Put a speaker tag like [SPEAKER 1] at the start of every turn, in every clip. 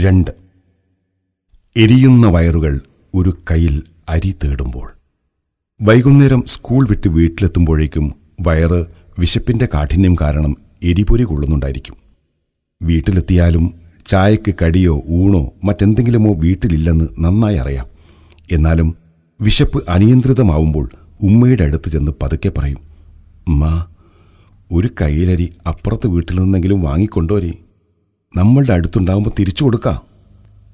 [SPEAKER 1] രണ്ട്. എരിയുന്ന വയറുകൾ ഒരു കയ്യിൽ അരി തേടുമ്പോൾ. വൈകുന്നേരം സ്കൂൾ വിട്ട് വീട്ടിലെത്തുമ്പോഴേക്കും വയറ് വിശപ്പിന്റെ കാഠിന്യം കാരണം എരിപൊരി കൊള്ളുന്നുണ്ടായിരിക്കും. വീട്ടിലെത്തിയാലും ചായക്ക് കടിയോ ഊണോ മറ്റെന്തെങ്കിലുമോ വീട്ടിലില്ലെന്ന് നന്നായി അറിയാം. എന്നാലും വിശപ്പ് അനിയന്ത്രിതമാവുമ്പോൾ ഉമ്മയുടെ അടുത്ത് ചെന്ന് പതുക്കെ പറയും ഉമ്മ ഒരു കയ്യിലരി അപ്പുറത്ത് വീട്ടിൽ നിന്നെങ്കിലും വാങ്ങിക്കൊണ്ടോരി നമ്മളുടെ അടുത്തുണ്ടാകുമ്പോൾ തിരിച്ചു കൊടുക്കാം.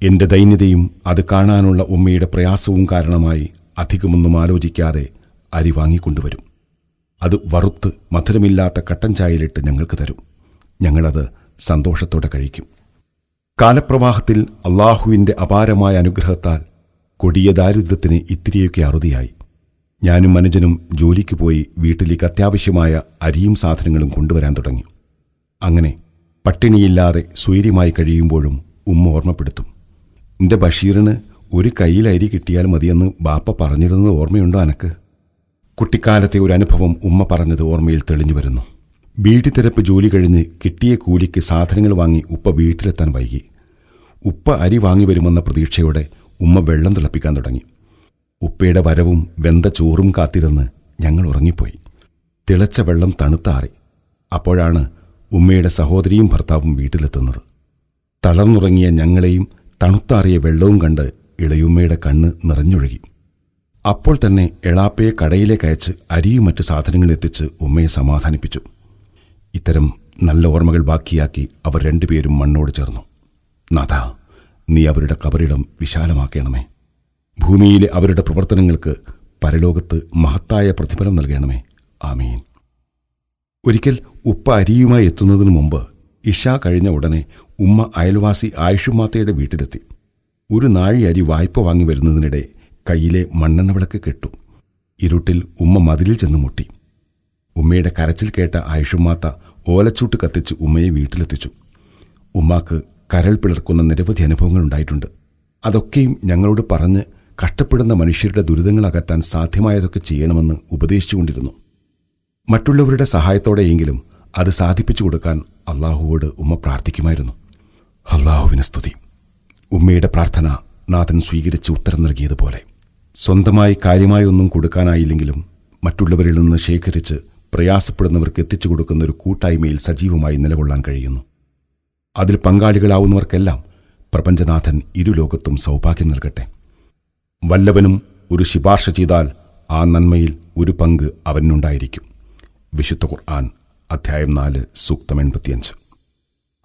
[SPEAKER 1] എന്റെ ദൈന്യതയും അത് കാണാനുള്ള ഉമ്മയുടെ പ്രയാസവും കാരണമായി അധികമൊന്നും ആലോചിക്കാതെ അരി വാങ്ങിക്കൊണ്ടുവരും. അത് വറുത്ത് മധുരമില്ലാത്ത കട്ടൻ ചായയിലിട്ട് ഞങ്ങൾക്ക് തരും. ഞങ്ങളത് സന്തോഷത്തോടെ കഴിക്കും. കാലപ്രവാഹത്തിൽ അള്ളാഹുവിന്റെ അപാരമായ അനുഗ്രഹത്താൽ കൊടിയ ദാരിദ്ര്യത്തിന് ഇത്തിരിയൊക്കെ അറുതിയായി. ഞാനും മനുജനും ജോലിക്ക് പോയി വീട്ടിലേക്ക് അത്യാവശ്യമായ അരിയും സാധനങ്ങളും കൊണ്ടുവരാൻ തുടങ്ങി. അങ്ങനെ പട്ടിണിയില്ലാതെ സ്വൈര്യമായി കഴിയുമ്പോഴും ഉമ്മ ഓർമ്മപ്പെടുത്തും. എന്റെ ബഷീറിന് ഒരു കയ്യിൽ അരി കിട്ടിയാൽ മതിയെന്ന് ബാപ്പ പറഞ്ഞിരുന്നത് ഓർമ്മയുണ്ടോ അനക്ക്? കുട്ടിക്കാലത്തെ ഒരു അനുഭവം ഉമ്മ പറഞ്ഞത് ഓർമ്മയിൽ തെളിഞ്ഞു വരുന്നു. വീട്ടിത്തിരപ്പ് ജോലി കഴിഞ്ഞ് കിട്ടിയ കൂലിക്ക് സാധനങ്ങൾ വാങ്ങി ഉപ്പ വീട്ടിലെത്താൻ വൈകി. ഉപ്പ അരി വാങ്ങി വരുമെന്ന പ്രതീക്ഷയോടെ ഉമ്മ വെള്ളം തിളപ്പിക്കാൻ തുടങ്ങി. ഉപ്പയുടെ വരവും വെന്ത ചോറും കാത്തിരുന്ന് ഞങ്ങൾ ഉറങ്ങിപ്പോയി. തിളച്ച വെള്ളം തണുത്താറി. അപ്പോഴാണ് ഉമ്മയുടെ സഹോദരിയും ഭർത്താവും വീട്ടിലെത്തുന്നത്. തളർന്നുറങ്ങിയ ഞങ്ങളെയും തണുത്താറിയ വെള്ളവും കണ്ട് ഇളയുമ്മയുടെ കണ്ണ് നിറഞ്ഞൊഴുകി. അപ്പോൾ തന്നെ എളാപ്പയെ കടയിലേക്ക് അയച്ച് അരിയും മറ്റു സാധനങ്ങളും എത്തിച്ച് ഉമ്മയെ സമാധാനിപ്പിച്ചു. ഇത്തരം നല്ല ഓർമ്മകൾ ബാക്കിയാക്കി അവർ രണ്ടുപേരും മണ്ണോട് ചേർന്നു. നാഥ നീ അവരുടെ കബറിടം വിശാലമാക്കണമേ. ഭൂമിയിലെ അവരുടെ പ്രവർത്തനങ്ങൾക്ക് പരലോകത്ത് മഹത്തായ പ്രതിഫലം നൽകണമേ. ആമീൻ. ഒരിക്കൽ ഉപ്പ അരിയുമായി എത്തുന്നതിന് മുമ്പ് ഇഷ കഴിഞ്ഞ ഉടനെ ഉമ്മ അയൽവാസി ആയുഷുമാത്തയുടെ വീട്ടിലെത്തി. ഒരു നാഴി അരി വായ്പ വാങ്ങി വരുന്നതിനിടെ കയ്യിലെ മണ്ണെണ്ണ വിളക്ക് കെട്ടു. ഇരുട്ടിൽ ഉമ്മ മതിലിൽ ചെന്ന് മുട്ടി. ഉമ്മയുടെ കരച്ചിൽ കേട്ട ആയുഷുമാത്ത ഓലച്ചൂട്ട് കത്തിച്ച് ഉമ്മയെ വീട്ടിലെത്തിച്ചു. ഉമ്മാക്ക് കരൾ പിളർക്കുന്ന നിരവധി അനുഭവങ്ങൾ ഉണ്ടായിട്ടുണ്ട് അതൊക്കെയും ഞങ്ങളോട് പറഞ്ഞ് കഷ്ടപ്പെടുന്ന മനുഷ്യരുടെ ദുരിതങ്ങൾ അകറ്റാൻ സാധ്യമായതൊക്കെ ചെയ്യണമെന്ന് ഉപദേശിച്ചുകൊണ്ടിരുന്നു. മറ്റുള്ളവരുടെ സഹായത്തോടെയെങ്കിലും അത് സാധിപ്പിച്ചു കൊടുക്കാൻ അള്ളാഹുവോട് ഉമ്മ പ്രാർത്ഥിക്കുമായിരുന്നു. അള്ളാഹുവിന് സ്തുതി. ഉമ്മയുടെ പ്രാർത്ഥന നാഥൻ സ്വീകരിച്ച് ഉത്തരം നൽകിയതുപോലെ. സ്വന്തമായി കാര്യമായി ഒന്നും കൊടുക്കാനായില്ലെങ്കിലും മറ്റുള്ളവരിൽ നിന്ന് ശേഖരിച്ച് പ്രയാസപ്പെടുന്നവർക്ക് എത്തിച്ചു കൊടുക്കുന്ന ഒരു കൂട്ടായ്മയിൽ സജീവമായി നിലകൊള്ളാൻ കഴിയുന്നു. അതിൽ പങ്കാളികളാവുന്നവർക്കെല്ലാം പ്രപഞ്ചനാഥൻ ഇരുലോകത്തും സൗഭാഗ്യം നൽകട്ടെ. വല്ലവനും ഒരു ശിപാർശ ചെയ്താൽ ആ നന്മയിൽ ഒരു പങ്ക് അവനുണ്ടായിരിക്കും. വിശുദ്ധ ഖുർആൻ അധ്യായം നാല് സൂക്തം എൺപത്തിയഞ്ച്.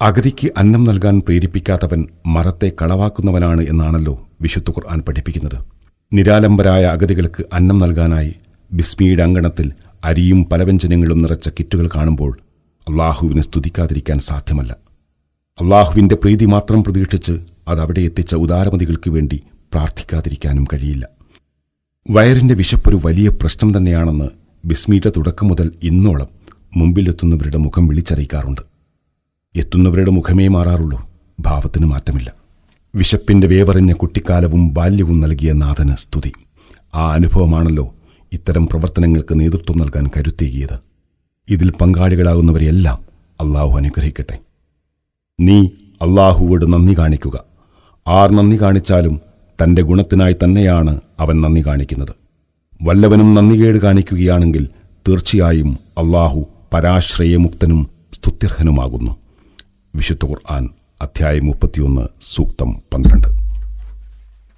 [SPEAKER 1] അഗതിക്ക് അന്നം നൽകാൻ പ്രേരിപ്പിക്കാത്തവൻ മരത്തെ കളവാക്കുന്നവനാണ് എന്നാണല്ലോ വിശുദ്ധ ഖുർആൻ പഠിപ്പിക്കുന്നത്. നിരാലംബരായ അഗതികൾക്ക് അന്നം നൽകാനായി ബിസ്മിയുടെ അങ്കണത്തിൽ അരിയും പലവ്യഞ്ജനങ്ങളും നിറച്ച കിറ്റുകൾ കാണുമ്പോൾ അള്ളാഹുവിനെ സ്തുതിക്കാതിരിക്കാൻ സാധ്യമല്ല. അള്ളാഹുവിന്റെ പ്രീതി മാത്രം പ്രതീക്ഷിച്ച് അത് അവിടെ എത്തിച്ച ഉദാരമതികൾക്ക് വേണ്ടി പ്രാർത്ഥിക്കാതിരിക്കാനും കഴിയില്ല. വയറിന്റെ വിശപ്പൊരു വലിയ പ്രശ്നം തന്നെയാണെന്ന് ബിസ്മിയുടെ തുടക്കം മുതൽ ഇന്നോളം മുമ്പിലെത്തുന്നവരുടെ മുഖം വിളിച്ചറിയിക്കാറുണ്ട്. എത്തുന്നവരുടെ മുഖമേ മാറാറുള്ളൂ. ഭാവത്തിന് മാറ്റമില്ല. വിശപ്പിന്റെ വേവറിഞ്ഞ കുട്ടിക്കാലവും ബാല്യവും നൽകിയ നാഥന് സ്തുതി. ആ അനുഭവമാണല്ലോ ഇത്തരം പ്രവർത്തനങ്ങൾക്ക് നേതൃത്വം നൽകാൻ കരുത്തേകിയത്. ഇതിൽ പങ്കാളികളാകുന്നവരെയെല്ലാം അള്ളാഹു അനുഗ്രഹിക്കട്ടെ. നീ അള്ളാഹുവോട് നന്ദി കാണിക്കുക. ആർ നന്ദി കാണിച്ചാലും തന്റെ ഗുണത്തിനായി തന്നെയാണ് അവൻ നന്ദി കാണിക്കുന്നത്. വല്ലവനും നന്ദികേട് കാണിക്കുകയാണെങ്കിൽ തീർച്ചയായും അള്ളാഹു പരാശ്രയമുക്തനും സ്തുത്യർഹനുമാകുന്നു. വിശുദ്ധ ഖുർആൻ അധ്യായം മുപ്പത്തിയൊന്ന് സൂക്തം പന്ത്രണ്ട്.